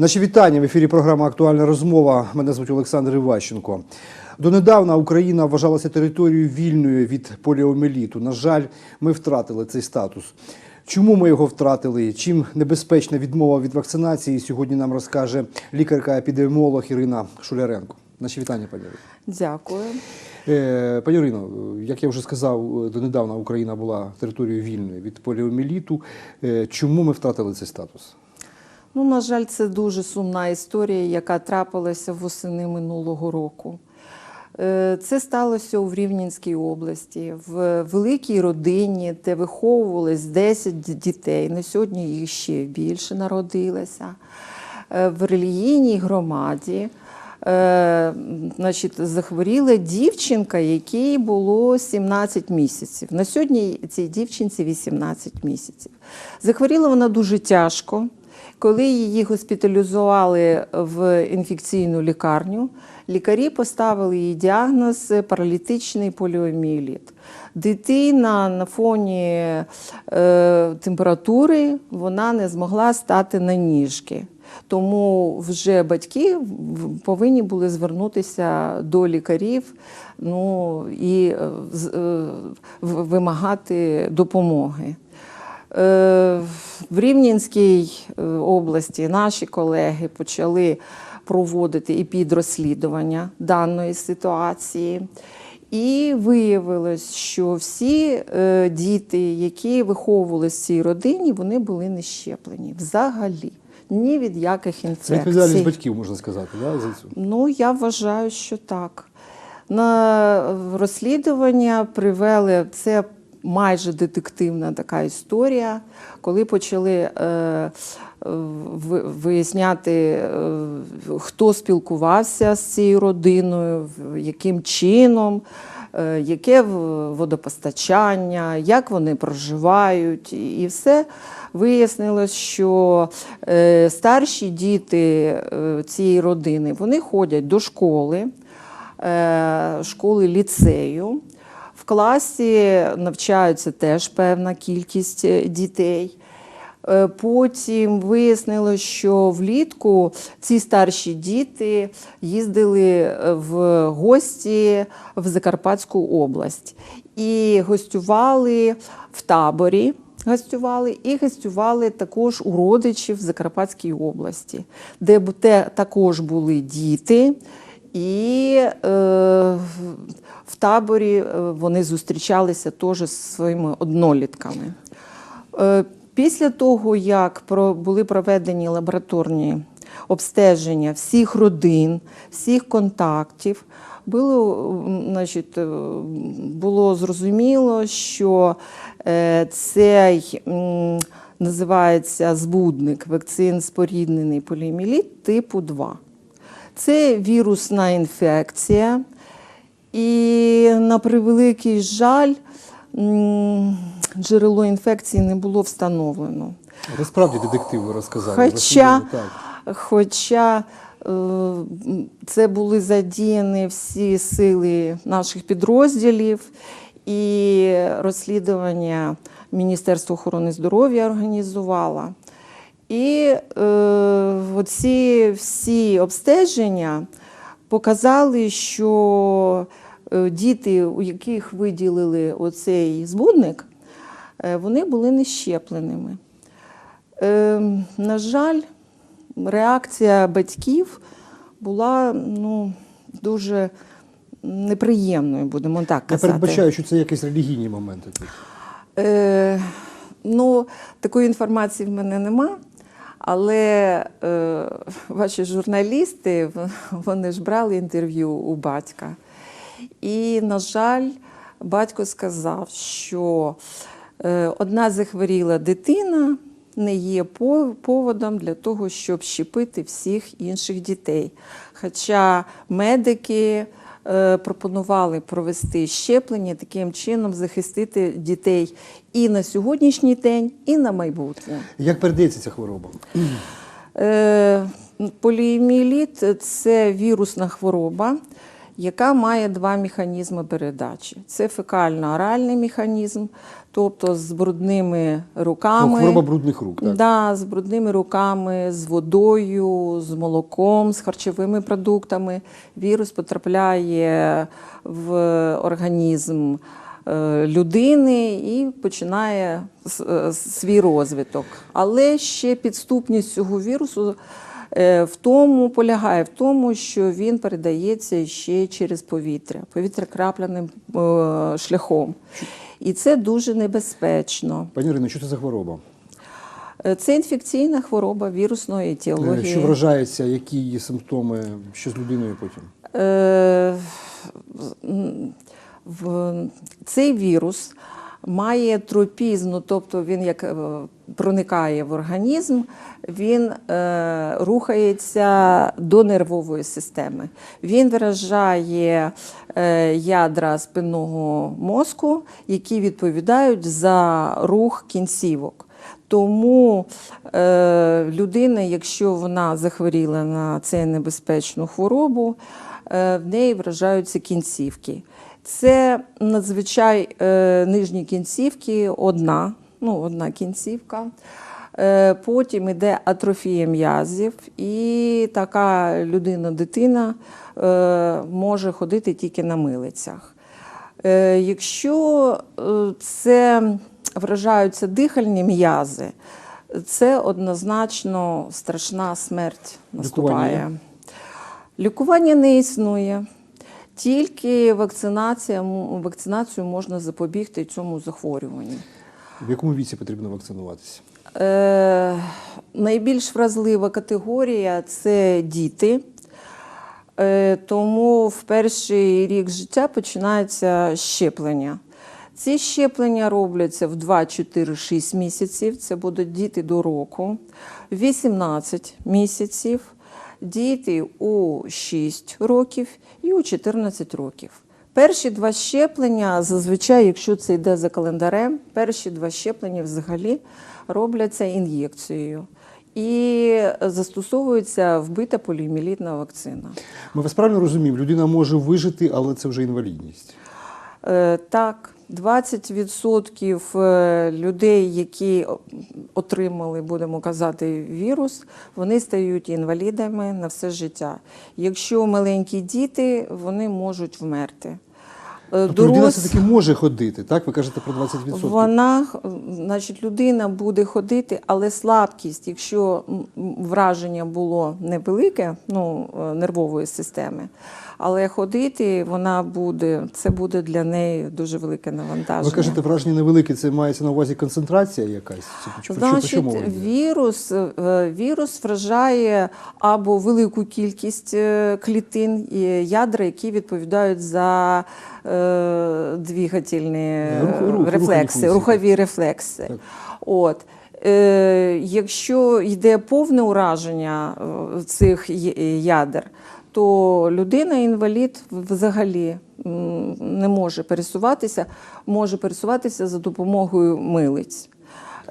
Наші вітання в ефірі. Програма Актуальна розмова. Мене звуть Олександр Іващенко. Донедавна Україна вважалася територією вільною від поліомеліту. На жаль, ми втратили цей статус. Чому ми його втратили? Чим небезпечна відмова від вакцинації? Сьогодні нам розкаже лікарка-епідеміолог Ірина Шуляренко. Наші вітання, пані. Дякую. Е, Пані Ірино, як я вже сказав, донедавна Україна була територією вільною від поліомеліту. Е, Чому ми втратили цей статус? Ну, на жаль, це дуже сумна історія, яка трапилася восени минулого року. Е, Це сталося у Рівненській області, в великій родині, де виховувалось 10 дітей. На сьогодні їх ще більше народилося. Е, В релігійній громаді е, значить, захворіла дівчинка, якій було 17 місяців. На сьогодні цій дівчинці 18 місяців. Захворіла вона дуже тяжко. Коли її госпіталізували в інфекційну лікарню, лікарі поставили їй діагноз паралітичний поліоміеліт. Дитина на фоні е, температури вона не змогла стати на ніжки. Тому вже батьки повинні були звернутися до лікарів ну, і е, е, вимагати допомоги. Е, В Рівненській е, області наші колеги почали проводити і підрозслідування даної ситуації. І виявилось, що всі е, діти, які виховувалися в цій родині, вони були не щеплені взагалі. Ні від яких інфекцій. відповідальність батьків, можна сказати, да, за цю. Ну, я вважаю, що так. На розслідування привели це майже детективна така історія, коли почали е, виясняти, е, хто спілкувався з цією родиною, яким чином. е, Яке водопостачання, як вони проживають, і все вияснилось, що старші діти цієї родини вони ходять до школи, школи ліцею. В класі навчаються теж певна кількість е, дітей. Е, Потім вияснилось, що влітку ці старші діти їздили е, в гості в Закарпатську область і гостювали в таборі. Гостювали і гостювали також у родичів в Закарпатській області, де також були діти, і е, в- таборі е, вони зустрічалися теж з своїми однолітками. Е, Після того, як про- були проведені лабораторні обстеження всіх родин, всіх контактів, було, значить, е, було зрозуміло, що е, цей називається збудник вакцин споріднений поліоміеліт типу 2. Це вірусна інфекція, і на превеликий жаль, джерело інфекції не було встановлено. Це справді детектив розказали. Хоча, хоча е, це були задіяні всі сили наших підрозділів, і розслідування Міністерство охорони здоров'я організувало. І е, оці всі обстеження показали, що е, діти, у яких виділили оцей збудник, е, вони були нещепленими. Е, на жаль, реакція батьків була ну, дуже неприємною, будемо так Я передбачаю, що це якісь релігійні моменти. Е, ну, такої інформації в мене нема. Але е, ваші журналісти вони ж брали інтерв'ю у батька. І, на жаль, батько сказав, що е, одна захворіла дитина не є поводом для того, щоб щепити всіх інших дітей. Хоча медики пропонували провести щеплення, таким чином захистити дітей і на сьогоднішній день, і на майбутнє. Як передається ця хвороба? Поліеміліт – це вірусна хвороба, яка має два механізми передачі. Це фекально-оральний механізм, тобто з брудними руками. Ну, хвороба брудних рук. Так? Да, з брудними руками, з водою, з молоком, з харчовими продуктами. Вірус потрапляє в організм е, людини і починає е, свій розвиток. Але ще підступність цього вірусу в тому полягає в тому, що він передається ще через повітря, повітря крапляним е, шляхом. І це дуже небезпечно. Пані Ірино, що це за хвороба? Е, Це інфекційна хвороба вірусної Е, етіології. Що вражається, які її симптоми, що з людиною потім? Е, цей вірус має тропізм, ну, тобто він як е, проникає в організм, він е, рухається до нервової системи. Він виражає е, ядра спинного мозку, які відповідають за рух кінцівок. Тому е, людина, якщо вона захворіла на цю небезпечну хворобу, е, в неї вражаються кінцівки. Це надзвичай е, нижні кінцівки, одна, ну, одна кінцівка. Е, Потім йде атрофія м'язів, і така людина-дитина е, може ходити тільки на милицях. Е, Якщо е, це вражаються дихальні м'язи, це однозначно страшна смерть наступає. Лікування Лікування не існує. Тільки вакцинація, вакцинацію можна запобігти цьому захворюванню. В якому віці потрібно вакцинуватися? Е, найбільш вразлива категорія це діти. Е, тому в перший рік життя починається щеплення. Ці щеплення робляться в 2, 4, 6 місяців. Це будуть діти до року, 18 місяців, діти у 6 років і у 14 років. Перші два щеплення, зазвичай, якщо це йде за календарем, перші два щеплення взагалі робляться ін'єкцією. І застосовується вбита поліоміелітна вакцина. Ми вас правильно розуміємо, людина може вижити, але це вже інвалідність. Е, Так, 20% е, людей, які отримали, будемо казати, вірус, вони стають інвалідами на все життя. Якщо маленькі діти, вони можуть вмерти. Е, Тобто людина все-таки може ходити, так? Ви кажете про 20%. Вона, значить, людина буде ходити, але слабкість, якщо враження було невелике, ну, е, нервової системи, але ходити вона буде, це буде для неї дуже велике навантаження. Ви кажете, враження невелике, це мається на увазі концентрація якась? Чи Значить, йде? вірус, е, вірус вражає або велику кількість е, клітин і ядра, які відповідають за е, двигательні Рух- рух- рефлекси, функції, рухові рефлекси. Так. От. Е, якщо йде повне ураження е, цих ядер, то людина-інвалід взагалі не може пересуватися, може пересуватися за допомогою милиць.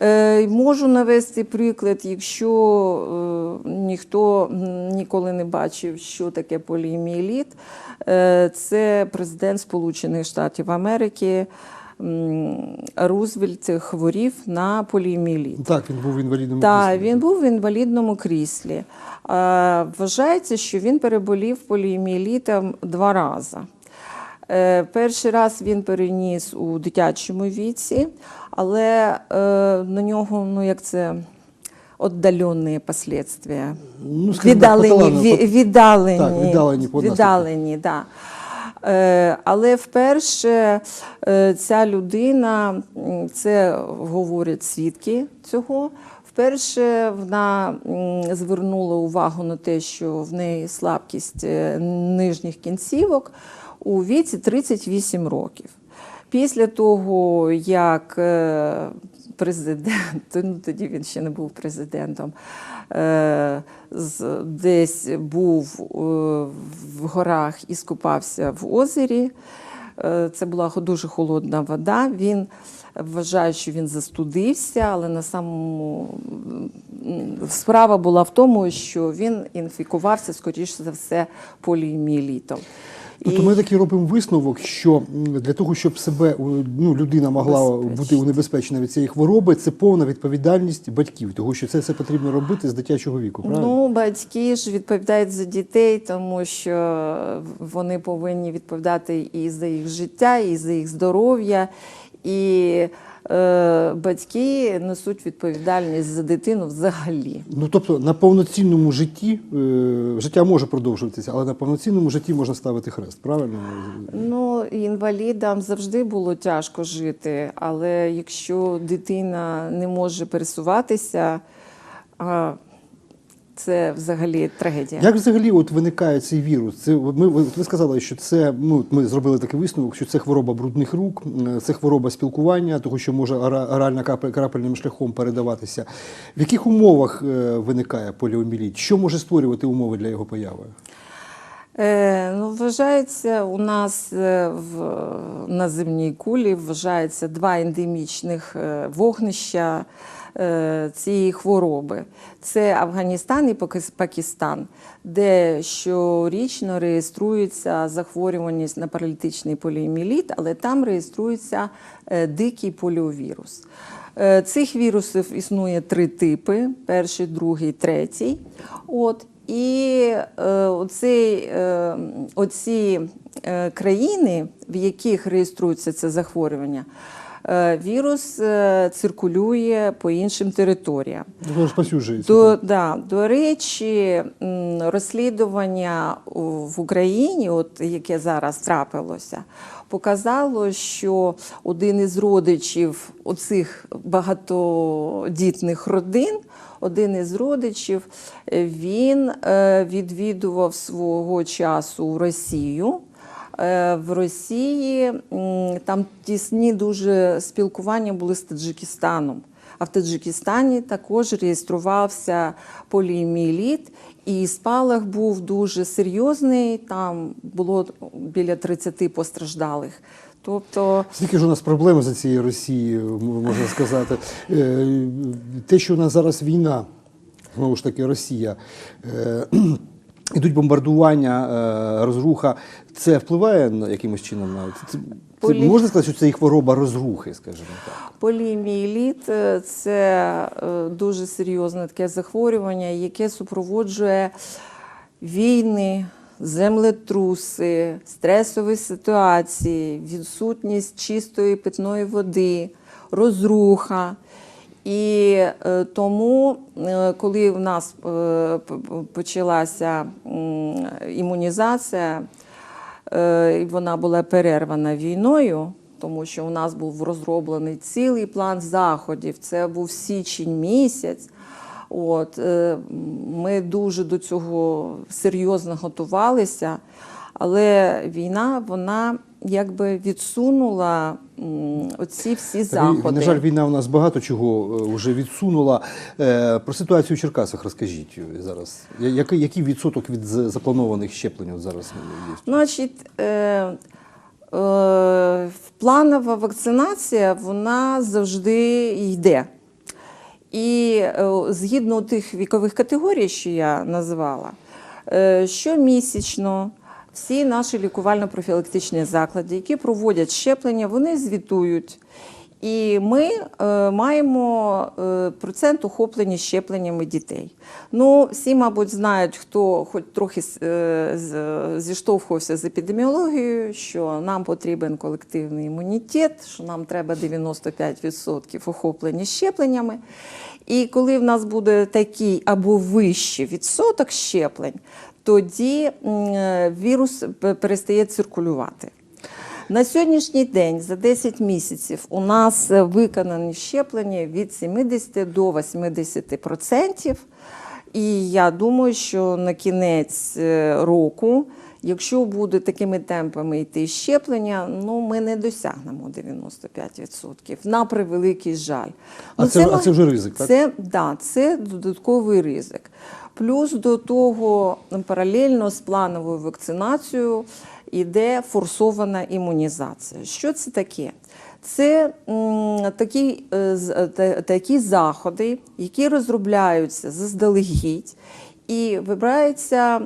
Е, Можу навести приклад, якщо е, ніхто ніколи не бачив, що таке поліоміеліт. Е, Це президент Сполучених Штатів Америки Рузвельт хворів на поліоміеліт. Так, він був інвалідом. Так, він був в інвалідному кріслі. Е, Вважається, що він переболів поліоміелітом два рази. Е, Перший раз він переніс у дитячому віці, але е, на нього, ну як це, віддалені последствия. Ну, так, віддалені, віддалені, Так, віддалені віддалені, да. Е, Але вперше е, ця людина, це говорять свідки цього. Вперше вона звернула увагу на те, що в неї слабкість е, нижніх кінцівок у віці 38 років. Після того, як президент, ну тоді він ще не був президентом, десь був е, в горах і скупався в озері. Е, Це була дуже холодна вода. Він вважає, що він застудився, але на самому справа була в тому, що він інфікувався, скоріше за все, поліоміелітом. Тобто ми такий робимо висновок, що для того, щоб себе ну, людина могла бути Убезпечити. унебезпечена від цієї хвороби, це повна відповідальність батьків, тому що це все потрібно робити з дитячого віку. Правильно? Ну, батьки ж відповідають за дітей, тому що вони повинні відповідати і за їх життя, і за їх здоров'я. І батьки несуть відповідальність за дитину взагалі. Ну тобто на повноцінному житті е, життя може продовжуватися, але на повноцінному житті можна ставити хрест. Правильно? Ну, інвалідам завжди було тяжко жити, але якщо дитина не може пересуватися, це взагалі трагедія. Як взагалі от виникає цей вірус? Це ми ви ви сказали, що це ну ми зробили такий висновок, що це хвороба брудних рук, це хвороба спілкування, того що може ора- орально крапельним шляхом передаватися. В яких умовах е, виникає поліоміліт? Що може створювати умови для його появи? Е, ну, вважається, у нас е, в, на земній кулі вважається два ендемічних вогнища цієї хвороби. Це Афганістан і Пакистан, де щорічно реєструється захворюваність на паралітичний поліоміеліт, але там реєструється е, дикий поліовірус. Е, Цих вірусів існує три типи: перший, другий, третій. От. І е, е, оці е, країни, в яких реєструється це захворювання, е, вірус е, циркулює по іншим територіям. До, да, до речі, розслідування в Україні, от яке зараз трапилося, показало, що один із родичів оцих багатодітних родин, один із родичів, е, він е, відвідував свого часу Росію. Е, В Росії там тісні дуже спілкування були з Таджикистаном. А в Таджикистані також реєструвався поліоміеліт, і спалах був дуже серйозний. Там було біля 30 постраждалих. Тобто, Скільки ж у нас проблем за цією Росією, можна сказати. Е, Те, що у нас зараз війна, знову ж таки, Росія, е, ідуть бомбардування, е, розруха, це впливає на якимось чином на це, це Полі- можна сказати, що це і хвороба розрухи, скажімо так. поліоміеліт е, це е, дуже серйозне таке захворювання, яке супроводжує війни, землетруси, стресові ситуації, відсутність чистої питної води, розруха. І е, тому, е, коли в нас е, почалася імунізація, вона була перервана війною, тому що у нас був розроблений цілий план заходів. Це був січень місяць. От, ми дуже до цього серйозно готувалися, але війна вона якби відсунула оці всі заходи. На жаль, війна у нас багато чого е, вже відсунула. Е, Про ситуацію в Черкасах розкажіть зараз. Який, який відсоток від запланованих щеплень зараз є? Значить, е, е, планова вакцинація вона завжди йде. І згідно тих вікових категорій, що я називала, е, щомісячно всі наші лікувально-профілактичні заклади, які проводять щеплення, вони звітують. І ми е, маємо е, процент охоплення щепленнями дітей. Ну, всі, мабуть, знають, хто хоч трохи е, зіштовхувався з епідеміологією, що нам потрібен колективний імунітет, що нам треба 95% охоплення щепленнями. І коли в нас буде такий або вищий відсоток щеплень, тоді е, вірус перестає циркулювати. На сьогоднішній день за 10 місяців у нас е, виконані щеплення від 70 до 80%. І я думаю, що на кінець е, року, якщо буде такими темпами йти щеплення, ну ми не досягнемо 95%. На превеликий жаль. А Ну, це- а це вже ризик, так? Це, да, це додатковий ризик. Плюс до того паралельно з плановою вакцинацією йде форсована імунізація. Що це таке? Це такі, е, е, та- такі заходи, які розробляються заздалегідь І вибирається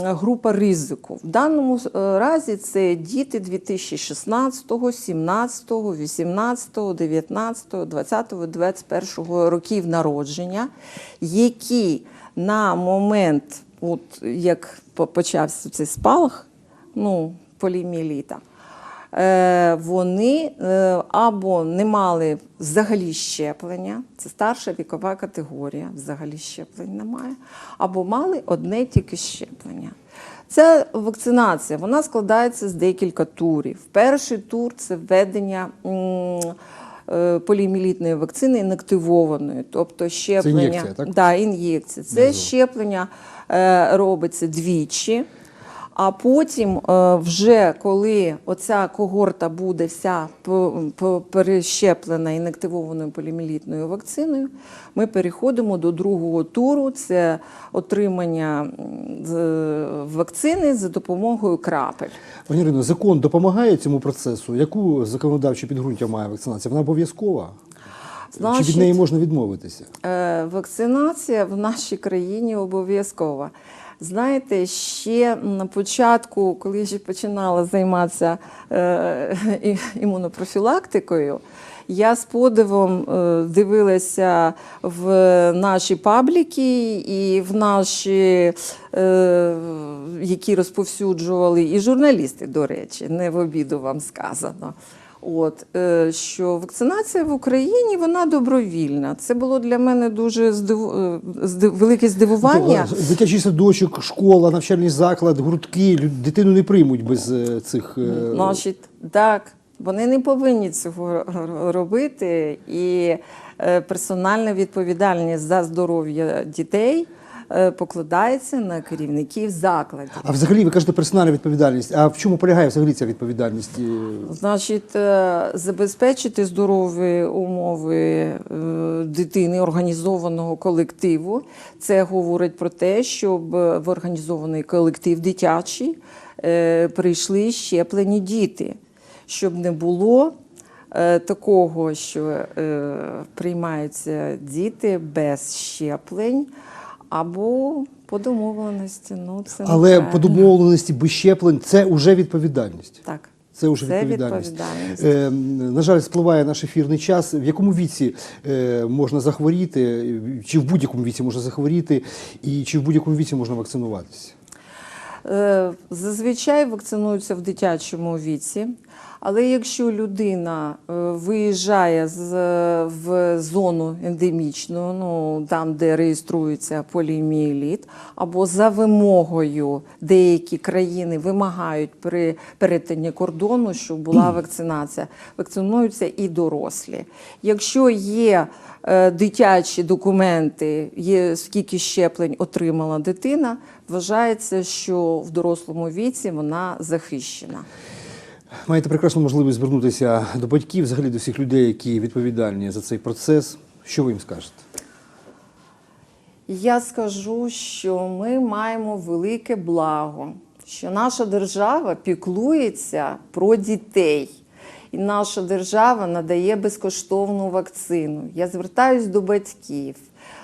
група ризику. В даному е, разі це діти 2016, 17, 18, 19, 20, 21 років народження, які на момент, от як почався цей спалах, ну, поліміліта, е, вони е, або не мали взагалі щеплення, це старша вікова категорія, взагалі щеплень немає, або мали одне тільки щеплення. Ця вакцинація вона складається з декілька турів. Перший тур це введення е, вакцини інактивованої, тобто щеплення. ін'єкція, так? Да, ін'єкція. Це щеплення е, робиться двічі. А потім, е, вже коли оця когорта буде вся перещеплена інактивованою полімілітною вакциною, ми переходимо до другого туру. Це отримання вакцини за допомогою крапель. Пані Ірино, закон допомагає цьому процесу? Яку законодавчу підґрунтя має вакцинація? Вона обов'язкова? Чи від неї можна відмовитися? Е, Вакцинація в нашій країні обов'язкова. Знаєте, ще на початку, коли я ще починала займатися е, імунопрофілактикою, я з подивом е, дивилася в наші пабліки і в наші, е, які розповсюджували, і журналісти, до речі, не в обіду вам сказано. От е, що вакцинація в Україні вона добровільна. Це було для мене дуже здив... е, зди- велике здивування. Дитячий садочок, школа, навчальний заклад, гуртки, дитину не приймуть без цих. Значить, так, вони не повинні цього робити. І е, персональна відповідальність за здоров'я дітей е, покладається на керівників закладів. А взагалі ви кажете персональна відповідальність. А в чому полягає взагалі ця відповідальність? Е, Значить, забезпечити здорові умови дитини організованого колективу. Це говорить про те, щоб в організований колектив дитячий прийшли щеплені діти, щоб не було е, такого, що е, приймаються діти без щеплень або по домовленості. Ну, це Але по домовленості без щеплень це вже відповідальність. Так. Це вже Це відповідальність. відповідальність. Е, на жаль, спливає наш ефірний час. В якому віці е, можна захворіти, чи в будь-якому віці можна захворіти, і чи в будь-якому віці можна вакцинуватися? Е, Зазвичай вакцинуються в дитячому віці, але якщо людина е, виїжджає з, в зону ендемічну, ну там, де реєструється поліомієліт, або за вимогою деякі країни вимагають при перетині кордону, щоб була вакцинація, вакцинуються і дорослі. Якщо є е, дитячі документи, є скільки щеплень отримала дитина, вважається, що в дорослому віці вона захищена. Маєте прекрасну можливість звернутися до батьків, взагалі до всіх людей, які відповідальні за цей процес. Що ви їм скажете? Я скажу, що ми маємо велике благо, що наша держава піклується про дітей. І наша держава надає безкоштовну вакцину. Я звертаюсь до батьків,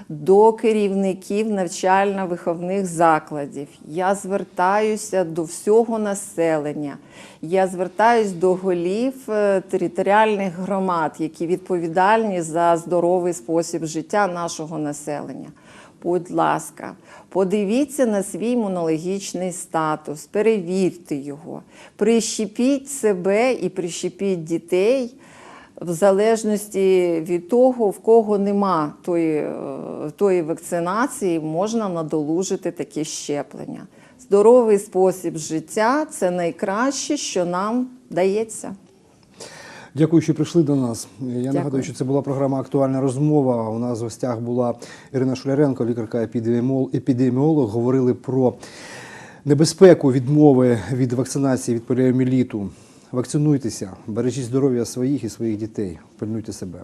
до керівників навчально-виховних закладів. Я звертаюся до всього населення. Я звертаюсь до голів е, територіальних громад, які відповідальні за здоровий спосіб життя нашого населення. Будь ласка, подивіться на свій імунологічний статус, перевірте його, прищепіть себе і прищепіть дітей в залежності від того, в кого нема тої, е, тої вакцинації, можна надолужити таке щеплення. Здоровий спосіб життя це найкраще, що нам дається. Дякую, що прийшли до нас. Я Дякую. нагадую, що це була програма Актуальна розмова. У нас в гостях була Ірина Шуляренко, лікарка епідеміолог. Говорили про небезпеку відмови від вакцинації від поліоміеліту. Вакцинуйтеся, бережіть здоров'я своїх і своїх дітей. Пильнуйте себе.